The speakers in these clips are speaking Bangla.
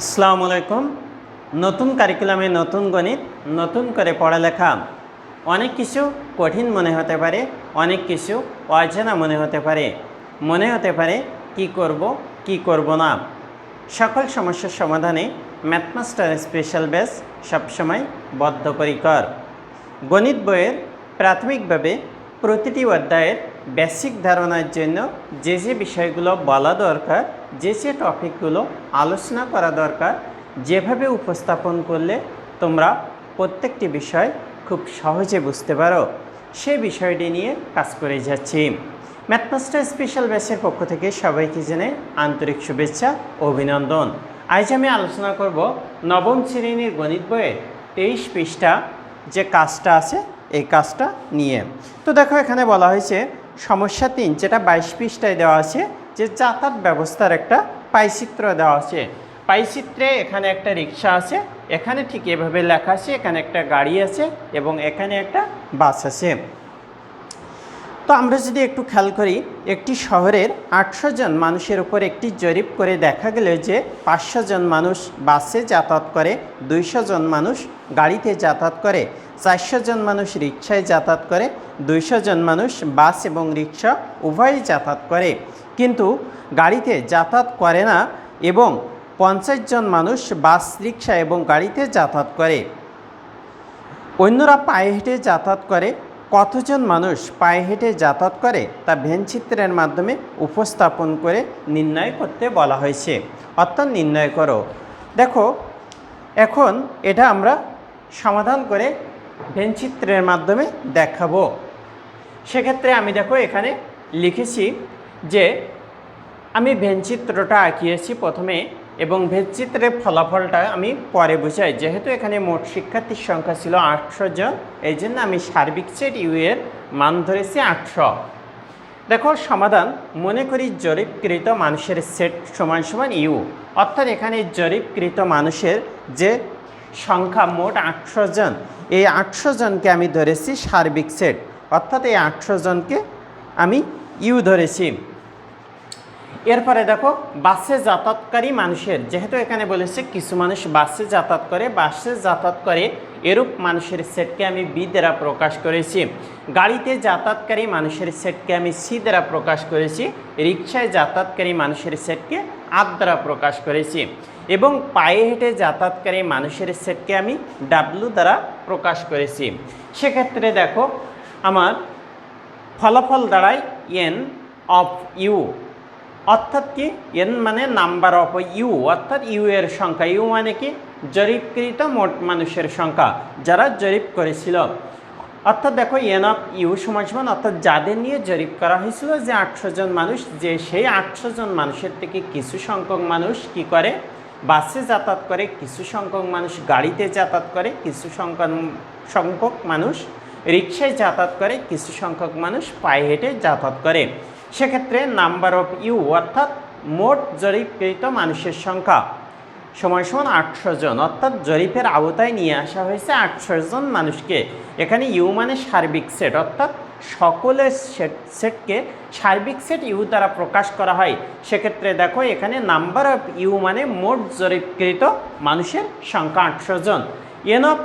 আসসালামু আলাইকুম। নতুন কারিকুলামে নতুন গণিত, নতুন করে পড়ালেখা। অনেক কিছু কঠিন মনে হতে পারে, অনেক কিছু অজানা মনে হতে পারে। মনে হতে পারে, কি করব কি করব না? সকল সমস্যার সমাধানে ম্যাথমাস্টার স্পেশাল বেস সবসময় বদ্ধপরিকর। গণিত বইয়ের প্রাথমিকভাবে প্রতিটি অধ্যায়ের বেসিক ধারণার জন্য যে যে বিষয়গুলো বলা দরকার, যে যে টপিকগুলো আলোচনা করা দরকার, যেভাবে উপস্থাপন করলে তোমরা প্রত্যেকটি বিষয় খুব সহজে বুঝতে পারো। সেই বিষয়টি নিয়ে কাজ করে যাচ্ছি। ম্যাথমাস্টার স্পেশাল ব্যাচের পক্ষ থেকে সবাইকে জেনে আন্তরিক শুভেচ্ছা, অভিনন্দন। আজ আমি আলোচনা করব নবম শ্রেণির গণিত বইয়ের তেইশ পৃষ্ঠা যে কাজটা আছে, এই কাজটা নিয়ে। তো দেখো এখানে বলা হয়েছে সমস্যা তিন, যেটা বাইশ পৃষ্ঠায় দেওয়া আছে, যে যাতায়াত ব্যবস্থার একটা পাইচিত্র দেওয়া আছে। পাইচিত্রে এখানে একটা রিক্সা আছে, এখানে ঠিক এভাবে লেখা আছে, এখানে একটা গাড়ি আছে এবং এখানে একটা বাস আছে। তো আমরা যদি একটু খেয়াল করি, একটি শহরের আটশো জন মানুষের উপর একটি জরিপ করে দেখা গেল যে পাঁচশো জন মানুষ বাসে যাতায়াত করে, দুইশো জন মানুষ গাড়িতে যাতায়াত করে, চারশো জন মানুষ রিক্সায় যাতায়াত করে, দুইশো জন মানুষ বাস এবং রিক্সা উভয়ই যাতায়াত করে। কিন্তু গাড়িতে যাতায়াত করে না এবং পঞ্চাশ জন মানুষ বাস রিক্সা এবং গাড়িতে যাতায়াত করে। অন্যরা পায়ে হেঁটে যাতায়াত করে কতজন মানুষ পায়ে হেঁটে যাতায়াত করে তা ভেনচিত্রের মাধ্যমে উপস্থাপন করে নির্ণয় করতে বলা হয়েছে। অর্থাৎ নির্ণয় করো। দেখো, এখন এটা আমরা সমাধান করে ভেনচিত্রের মাধ্যমে দেখাবো। সেক্ষেত্রে আমি দেখো এখানে লিখেছি যে, আমি ভেনচিত্রটা আঁকিয়েছি প্রথমে এবং ভেনচিত্রের ফলাফলটা আমি পরে বুঝাই। যেহেতু এখানে মোট শিক্ষার্থীর সংখ্যা ছিল আটশো জন এই জন্য আমি সার্বিক সেট ইউ এর মান ধরেছি আটশো। দেখো, সমাধান মনে করি জরিপকৃত মানুষের সেট সমান সমান ইউ। অর্থাৎ এখানে জরিপকৃত মানুষের যে সংখ্যা মোট আটশো জন, এই আটশো জনকে আমি ধরেছি সার্বিক সেট। অর্থাৎ এই আটশো জনকে আমি ইউ ধরেছি। এরপরে দেখো, বাসে যাতায়াতকারী মানুষের, যেহেতু এখানে বলেছে কিছু মানুষ বাসে যাতায়াত করে, বাসে যাতায়াত করে এরূপ মানুষের সেটকে আমি বি দ্বারা প্রকাশ করেছি। গাড়িতে যাতায়াতকারী মানুষের সেটকে আমি সি দ্বারা প্রকাশ করেছি। রিক্সায় যাতায়াতকারী মানুষের সেটকে আট দ্বারা প্রকাশ করেছি। এবং পায়ে হেঁটে যাতায়াতকারী মানুষের সেটকে আমি ডাব্লু দ্বারা প্রকাশ করেছি। সেক্ষেত্রে দেখো, আমার ফলাফল দাঁড়ায় এন অফ ইউ। অর্থাৎ কি? এন মানে নাম্বার অফ ইউ, অর্থাৎ ইউ এর সংখ্যা। ইউ মানে কি? জরিপকৃত মোট মানুষের সংখ্যা, যারা জরিপ করেছিল। অর্থাৎ দেখো, এন অফ ইউ সমান অর্থাৎ যাদের নিয়ে জরিপ করা হয়েছিল যে আটশো জন মানুষ, যে সেই আটশো জন মানুষের থেকে কিছু সংখ্যক মানুষ কি করে? বাসে যাতায়াত করে, কিছু সংখ্যক মানুষ গাড়িতে যাতায়াত করে, কিছু সংখ্যক সংখ্যক মানুষ রিক্সায় যাতায়াত করে, কিছু সংখ্যক মানুষ পায়ে হেঁটে যাতায়াত করে। সেক্ষেত্রে নাম্বার অফ ইউ অর্থাৎ মোট জরিপকৃত মানুষের সংখ্যা। সময় সমান আটশো জন, অর্থাৎ জরিপের আওতায় নিয়ে আসা হয়েছে আটশো জন মানুষকে। এখানে ইউ মানে সার্বিক সেট অর্থাৎ সকলের সেট সেটকে সার্বিক সেট ইউ দ্বারা প্রকাশ করা হয়। সেক্ষেত্রে দেখো, এখানে নাম্বার অফ ইউ মানে মোট জরিপকৃত মানুষের সংখ্যা আটশো জন। এন অফ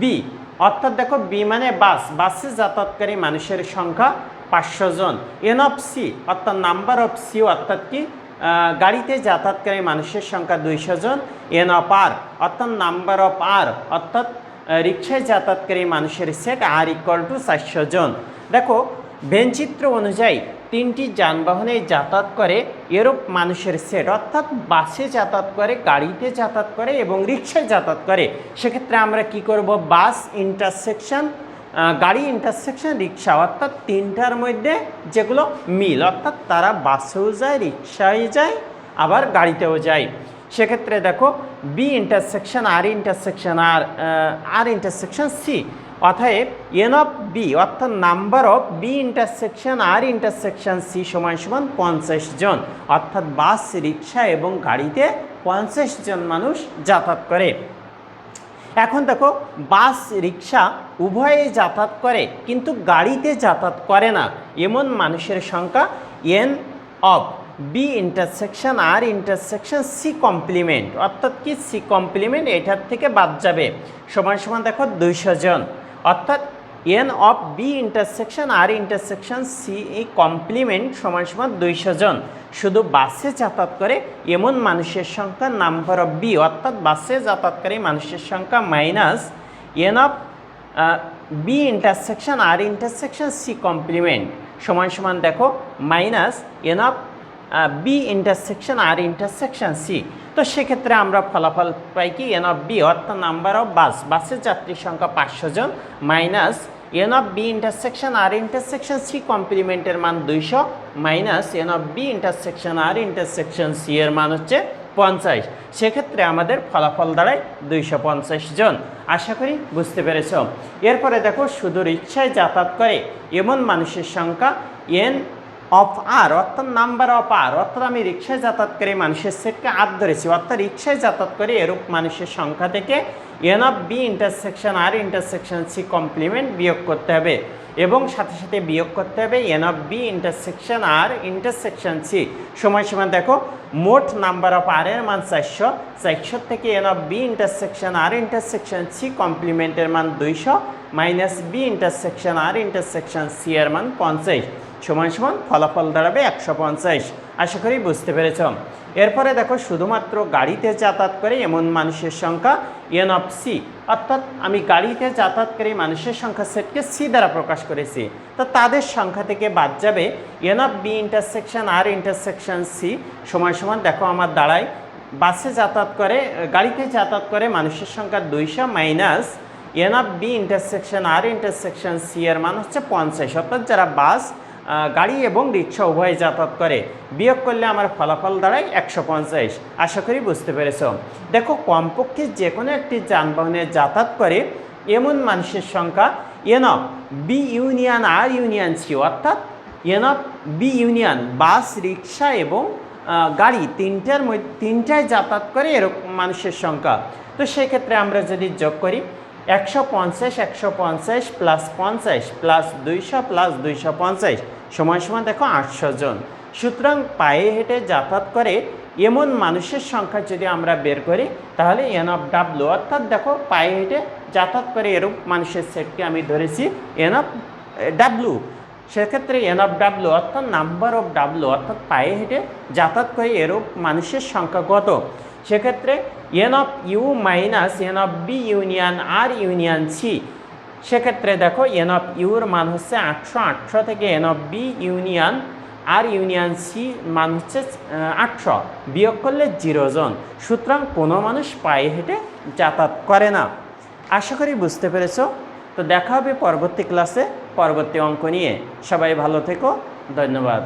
বি অর্থাৎ দেখো বি মানে বাস, বাসে যাতায়াতকারী মানুষের সংখ্যা পাঁচশো জন। এন অফ সি অর্থাৎ নাম্বার অফ সি অর্থাৎ কি? গাড়িতে যাতায়াতকারী মানুষের সংখ্যা দুইশো জন। এন অফ আর অর্থাৎ নাম্বার অফ আর অর্থাৎ রিক্সায় যাতায়াতকারী মানুষের সেট আর ইকুয়াল টু চারশো জন। দেখো, ভেনচিত্র অনুযায়ী তিনটি যানবাহনে যাতায়াত করে, এরূপ মানুষের সেট, অর্থাৎ বাসে যাতায়াত করে, গাড়িতে যাতায়াত করে এবং রিক্সায় যাতায়াত করে। সেক্ষেত্রে আমরা কি করব? বাস ইন্টারসেকশন গাড়ি ইন্টারসেকশন রিক্সা অর্থাৎ তিনটার মধ্যে যেগুলো মিল, অর্থাৎ তারা বাসেও যায় রিক্সায় যায়, আবার গাড়িতেও যায়। সেক্ষেত্রে দেখো B intersection R intersection R R intersection C অতএব এন অফ বি অর্থাৎ number of B intersection R intersection C সমান সমান পঞ্চাশ জন, অর্থাৎ বাস, রিক্সা এবং গাড়িতে পঞ্চাশ জন মানুষ যাতায়াত করে। এখন দেখো, বাস, রিক্সা উভয়ে যাতায়াত করে, কিন্তু গাড়িতে যাতায়াত করে না। এমন মানুষের সংখ্যা N of B intersection R intersection C complement অর্থাৎ কি সি কমপ্লিমেন্ট এটার থেকে বাদ যাবে। সমান সমান দেখো, দুইশো জন। অর্থাৎ N of B intersection R intersection C এই কমপ্লিমেন্ট সমান সমান দুইশো জন। শুধু বাসে যাতায়াত করে এমন মানুষের সংখ্যা নাম্বার অফ বি অর্থাৎ বাসে যাতায়াতকারী মানুষের সংখ্যা minus N of B intersection R intersection C complement সমান সমান দেখো minus N of B intersection R intersection C তো সেক্ষেত্রে আমরা ফলাফল পাই কি? এন অফ বি অর্থাৎ নাম্বার অফ বাস বাসের যাত্রীর সংখ্যা পাঁচশো জন minus N of B intersection R intersection C কমপ্লিমেন্টের মান দুইশো minus N of B intersection R intersection C এর মান হচ্ছে পঞ্চাশ। সেক্ষেত্রে আমাদের ফলাফল দাঁড়ায় দুইশো পঞ্চাশ জন। আশা করি বুঝতে পেরেছ। এরপরে দেখো শুধু রিক্সায় যাতায়াত করে এমন মানুষের সংখ্যা এন অফ আর, অর্থাৎ নাম্বার অফ আর, অর্থাৎ আমি রিক্সায় যাতায়াত করে মানুষের সেটকে আর ধরেছি, অর্থাৎ রিক্সায় যাতায়াত করে এরূপ মানুষের সংখ্যা থেকে N of B intersection R intersection C complement বিয়োগ করতে হবে এবং সাথে সাথে বিয়োগ করতে হবে N of B intersection R intersection C সময় সময় দেখো, মোট নাম্বার অফ আর এর মান চারশো চারশো থেকে N of B intersection R intersection C কমপ্লিমেন্টের মান দুইশো minus B intersection R intersection C এর মান পঞ্চাশ। সমান সমান ফলাফল দাঁড়াবে একশো পঞ্চাশ। আশা করি বুঝতে পেরেছ। এরপরে দেখো, শুধুমাত্র গাড়িতে যাতায়াত করে এমন মানুষের সংখ্যা এন অফ সি অর্থাৎ আমি গাড়িতে যাতায়াতকারী মানুষের সংখ্যা সেটকে সি দ্বারা প্রকাশ করেছি। তো তাদের সংখ্যা থেকে বাদ যাবে N of B intersection R intersection C সমান সমান দেখো আমার দাঁড়ায়। বাসে যাতায়াত করে, গাড়িতে যাতায়াত করে মানুষের সংখ্যা দুইশো minus n of B intersection R intersection C এর মান হচ্ছে পঞ্চাশ। অর্থাৎ যারা বাস গাড়ি এবং রিক্সা উভয়ে যাতায়াত করে। বিয়োগ করলে আমার ফলাফল দাঁড়ায় একশো পঞ্চাশ। আশা করি বুঝতে পেরেছ। দেখো, কমপক্ষে যে কোনো একটি যানবাহনে যাতায়াত করে এমন মানুষের সংখ্যা n of B union, R union C, অর্থাৎ n of B union, bus, rickshaw এবং গাড়ি তিনটার মধ্যে, তিনটায় যাতায়াত করে এরকম মানুষের সংখ্যা। তো সেক্ষেত্রে আমরা যদি যোগ করি একশো পঞ্চাশ একশো পঞ্চাশ প্লাস পঞ্চাশ প্লাস দুইশো প্লাস দুইশো পঞ্চাশ। সময় সময় দেখো আটশো জন। সুতরাং পায়ে হেঁটে যাতায়াত করে এমন মানুষের সংখ্যা যদি আমরা বের করি, তাহলে এন অফ ডাব্লু অর্থাৎ দেখো পায়ে হেঁটে যাতায়াত করে এরূপ মানুষের সেটকে আমি ধরেছি এন অফ ডাব্লু সেক্ষেত্রে এন অফ ডাব্লু অর্থাৎ নাম্বার অফ ডাব্লু অর্থাৎ পায়ে হেঁটে যাতায়াত করে এরূপ মানুষের সংখ্যা কত? সেক্ষেত্রে n of U minus n of B union R union C সেক্ষেত্রে দেখো এন অফ ইউর মান হচ্ছে আটশো আটশো থেকে n of B union R union C মান হচ্ছে আটশো। বিয়োগ করলে জিরো জন। সুতরাং কোনো মানুষ পায়ে হেঁটে যাতায়াত করে না। আশা করি বুঝতে পেরেছ? তো দেখা হবে পরবর্তী ক্লাসে পরবর্তী অঙ্ক নিয়ে। সবাই ভালো থেকো। ধন্যবাদ।